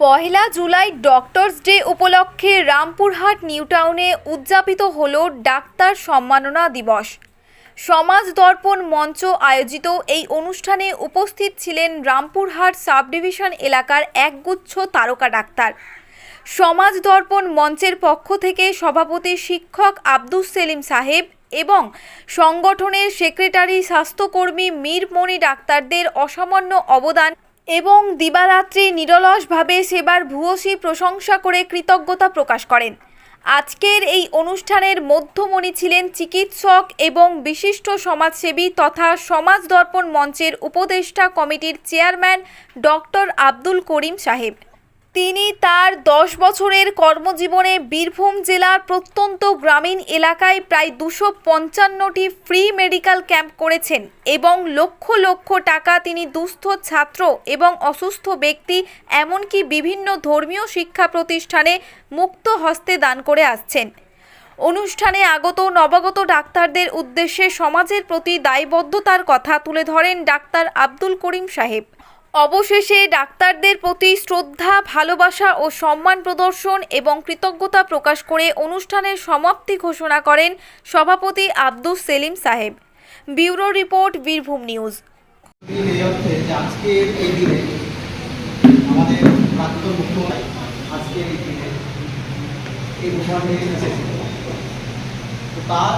পহেলা July doctors day উপলক্ষে রামপুরহাট নিউটাউনে উদযাপিত হল ডাক্তার সম্মাননা দিবস। সমাজ দর্পণ মঞ্চ আয়োজিত এই অনুষ্ঠানে উপস্থিত ছিলেন রামপুরহাট সাব ডিভিশন এলাকার একগুচ্ছ তারকা ডাক্তার। সমাজ দর্পণ মঞ্চের পক্ষ থেকে সভাপতি শিক্ষক আব্দুস সেলিম সাহেব এবং সংগঠনের সেক্রেটারি স্বাস্থ্যকর্মী মীরমণি ডাক্তারদের অসামান্য অবদান এবং দিবারাত্রি নিরলসভাবে সেবার ভূয়সী প্রশংসা করে কৃতজ্ঞতা প্রকাশ করেন। আজকের এই অনুষ্ঠানের মধ্যমণি ছিলেন চিকিৎসক এবং বিশিষ্ট সমাজসেবী তথা সমাজ দর্পণ মঞ্চের উপদেষ্টা কমিটির চেয়ারম্যান ডক্টর আব্দুল করিম সাহেব। তিনি তার দশ বছরের কর্মজীবনে বীরভূম জেলার প্রত্যন্ত গ্রামীণ এলাকায় প্রায় দুশো পঞ্চান্নটি ফ্রি মেডিকেল ক্যাম্প করেছেন এবং লক্ষ লক্ষ টাকা তিনি দুস্থ ছাত্র এবং অসুস্থ ব্যক্তি, এমনকি বিভিন্ন ধর্মীয় শিক্ষা প্রতিষ্ঠানে মুক্ত হস্তে দান করে আসছেন। অনুষ্ঠানে আগত নবাগত ডাক্তারদের উদ্দেশ্যে সমাজের প্রতি দায়বদ্ধতার কথা তুলে ধরেন ডাক্তার আব্দুল করিম সাহেব। অবশেষে ডাক্তারদের প্রতি শ্রদ্ধা, ভালোবাসা ও সম্মান প্রদর্শন এবং কৃতজ্ঞতা প্রকাশ করে অনুষ্ঠানের সমাপ্তি ঘোষণা করেন সভাপতি আব্দুস সেলিম সাহেব। Bureau report, Birbhum news. এই তার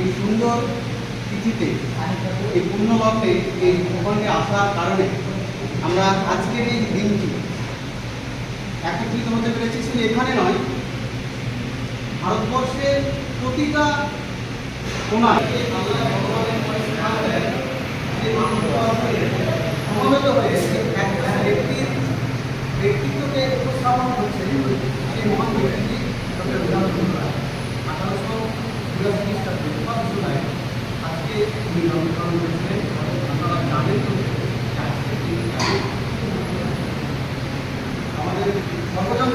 এই সুন্দর তিথিতে এই এই ভূখণ্ডে আসার কারণে আমরা আজকের এই দিনটি একত্রিত হতে পেরেছি শুধু এখানে নয়, ভারতবর্ষের প্রতিটা ভগবানের সমবেত হয়ে একটা ব্যক্তির ব্যক্তিত্বকে উপস্থাপন করছেন সেই মহান ব্যক্তি ডক্টর বিধানচন্দ্র রায় আঠারোশো বিরাশি খ্রিস্টাব্দে পাঁচ জুলাই আজকে উনি জন্মগ্রহণ করেছিলেন আপনারা জানেন তো যে আজকে তিনি আমাদের সর্বজন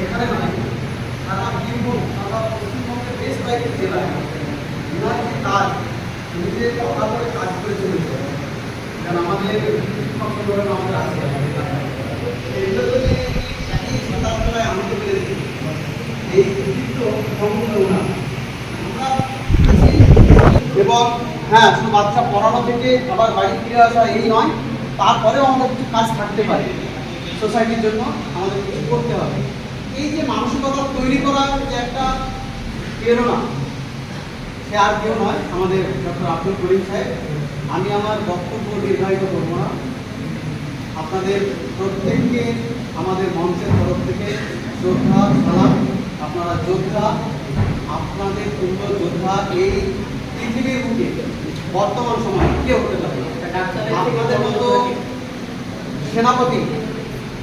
এখানে নয় সারা বীরভূম সারা পশ্চিমবঙ্গের বেশ কয়েকটি জেলায় ওনার যে কাজ নিজের কথা করে কাজ করে চলেছে কারণ আমাদের আমাদের আছে। এইগুলো যদি একই শতাব্দীয় আনতে পেরেছি এই কৃতিত্ব সম্পূর্ণ আমরা এবং হ্যাঁ শুধু বাচ্চা পড়ানো থেকে আবার বাড়ি ফিরে আসা এই নয়, তারপরেও আমাদের কিছু কাজ থাকতে পারে। সোসাইটির জন্য আমাদের কিছু করতে হবে। এই যে মানসিকতা তৈরি করার যে একটা প্রেরণা সে আর কেউ নয়, আমাদের ডক্টর আব্দুল করিম সাহেব। আমি আমার বক্তব্য নির্ধারিত করব না। আপনাদের প্রত্যেককে আমাদের মঞ্চের তরফ থেকে শ্রদ্ধা, সালাম। আপনারা যোদ্ধা, আপনাদের পূর্ণ যোদ্ধা এই পৃথিবীর বুকে, বর্তমান সময়ে কে হতে পারে আপনাদের মতো সেনাপতি,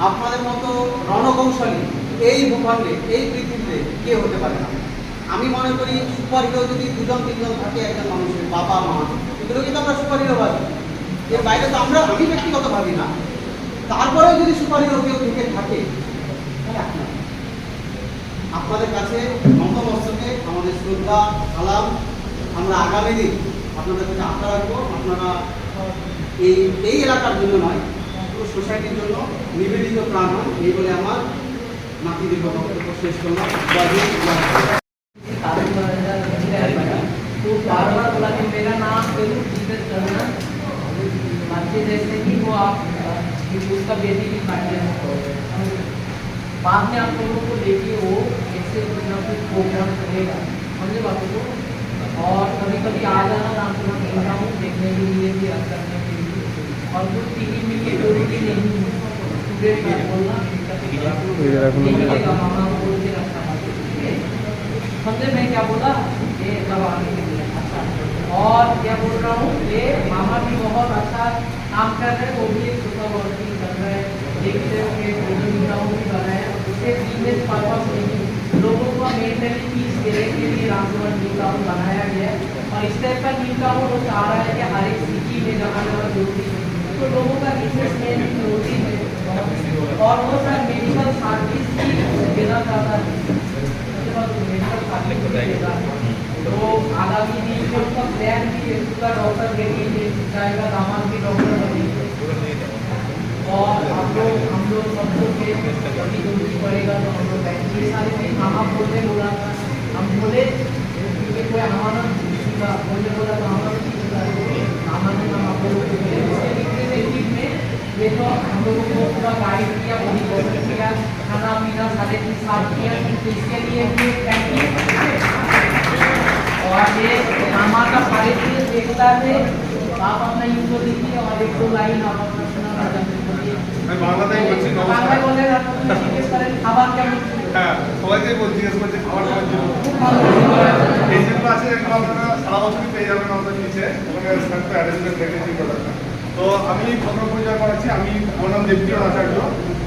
আপনাদের মতো রণকৌশলী এই ভূখণ্ডে, এই পৃথিবীতে কে হতে পারে না। আমি মনে করি সুপার হিরো যদি দুজন, তিনজন থাকে একজন মানুষের বাবা, মা, এগুলো কিন্তু আমরা সুপার হিরো ভাবি। এর বাইরে তো আমরা, আমি ব্যক্তিগত ভাবি না। তারপরেও যদি সুপার হিরো কেউ থেকে থাকে। আপনাদের কাছে নতমস্তকে আমাদের শ্রদ্ধা, সালাম। আমরা আগামী দিন আপনাদের কাছে আশা রাখব। আপনারা এই এই এলাকার জন্য নয়, পুরো সোসাইটির জন্য নিবেদিত প্রাণ হন এই বলে আমার নাতি দীর্ঘ বক্তব্য শেষ করলাম। तो बार बार बोला कि मेरा नाम ज़रूर ज़िक्र करना मानते जैसे कि वो आप उसका बेटी भी मानते बाद में आप लोगों को देखिए वो कैसे कुछ कुछ प्रोग्राम करेगा समझे बातों को और कभी कभी आ जाना नाम को मैं रहा हूँ देखने के लिए भी रख करने के लिए और कुछ टी वी में ये ज़रूरी नहीं है बोलना समझे मैं क्या बोला? ये के लिए अच्छा और क्या बोल रहा हूँ? ये मामा भी बहुत अच्छा काम कर रहे हैं, वो भी एक सुपर वर्किंग कर रहे हैं। देखते होंगे ग्राउंड भी बनाए हैं। उसे बिज़नेस पर्पज नहीं लोगों को मेंटली पीस देने के लिए रामपुर न्यू टाउन बनाया गया है। और इस टाइप का न्यू टाउन वो चाह रहा है कि हर एक सिटी में जगह जगह ज़रूरी है तो लोगों का बिज़नेस इन्वेस्टमेंट ज़रूरी है। और वो सर मेडिकल साइंटिस्ट का डॉक्टर देखेंगे चाहेगा दामाद की डॉक्टर बनेंगे और हम लोग हम लोग सबको ज़रूरी पड़ेगा तो हम लोग ये सारे हम आप बोलते बोला हम बोले क्योंकि कोई हमारा बोलने बोला तो ये तो हम लोगों को पूरा गाइड किया वही कोशिश किया, खाना पीना सारे चीज़ साथ किया तो इसके लिए थैंक यू और ये हमारा सारे चीज़ देखता है आप अपना यूट्यूब देखिए और एक दो लाइन आप अपना सुना बोलिए আমি বাংলাতেই বলছি নমস্কার বাংলায় বলে আপনি জিজ্ঞেস করেন খাবার কেমন ছিল হ্যাঁ সবাইকেই বলছি জিজ্ঞেস করছি খাবার খাওয়ার জন্য এই যেগুলো আছে এগুলো আপনারা সারা বছরই পেয়ে যাবেন আমাদের নিচে ওখানে থাকবে অ্যারেঞ্জমেন্ট রেখেছি কথাটা তো আমি প্রথম পরিচয় করাচ্ছি আমি আমার নাম দেবপ্রিয় আচার্য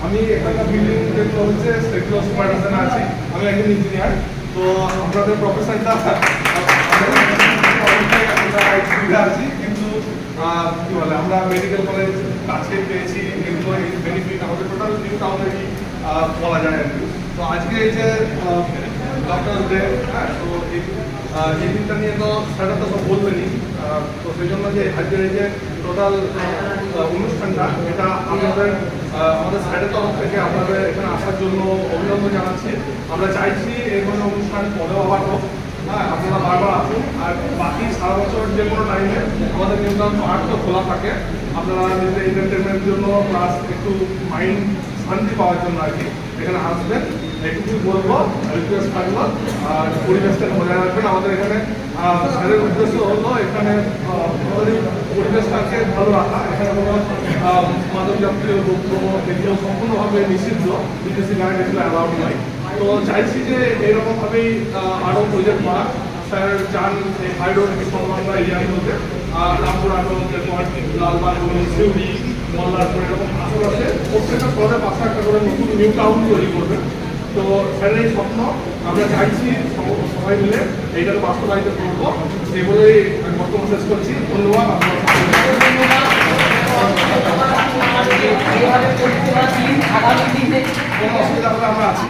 আমি এখানকার বিল্ডিং যেগুলো হচ্ছে সেগুলো সুপারভিশনে আছি আমি একজন ইঞ্জিনিয়ার তো আপনাদের প্রফেশনটা সুবিধা আছি কিন্তু কি বলে আমরা মেডিকেল কলেজ কাছে পেয়েছি এগুলো আমাদের টোটাল নিউ টাউনেরই বলা যায় আর কি তো আজকে এই যে ডক্টর ডে হ্যাঁ এই দিনটা নিয়ে তো সেটা তো সব বলবেনই তো সেই জন্য যে আজকের এই যে টোটাল অনুষ্ঠানটা এটা আহ, আমাদের স্যারের তরফ থেকে আপনাদের এখানে আসার জন্য অভিনন্দন জানাচ্ছি আমরা চাইছি এই ধরনের অনুষ্ঠান পরেও আবার হোক হ্যাঁ আপনারা বারবার আসুন। আর বাকি সারা বছর যে কোনো টাইমে আমাদের কিন্তু পার্ক তো খোলা থাকে। আপনারা নিজেদের এন্টারটেনমেন্টের জন্য প্লাস একটু মাইন্ড শান্তি পাওয়ার জন্য আর কি এখানে আসবেন। এইটুকুই বলব রিকোয়েস্ট থাকল। আর পরিবেশটা বজায় রাখবেন। আমাদের এখানে স্যারের উদ্দেশ্য হলো এখানে আমাদের পরিবেশটাকে ভালো রাখা। এখানে কোনো মাদক জাতীয় দ্রব্য, এগুলো সম্পূর্ণভাবে নিষিদ্ধ। বিদেশি গাড়ি এগুলো অ্যালাউড নয় তো চাইছি যে এরকমভাবেই আরও প্রজেক্ট করা স্যার চান হাইড্রোড আমরা এরিয়ার মধ্যে। আর রামপুর আটক এরপর লালবাগ বলুন মল্লারপুর এরকম আছে। প্রত্যেকটা শহরে পাঁচটা একটা করে নতুন নিউ টাউন তৈরি করবে। তো স্যারের এই স্বপ্ন আমরা চাইছি সবাই মিলে এইটাকে বাস্তবায়িত করব। সেই বলেই আমি বক্তব্য শেষ করছি। ধন্যবাদ আগামী দিনে কোনো অসুবিধা হলে আমরা আছি।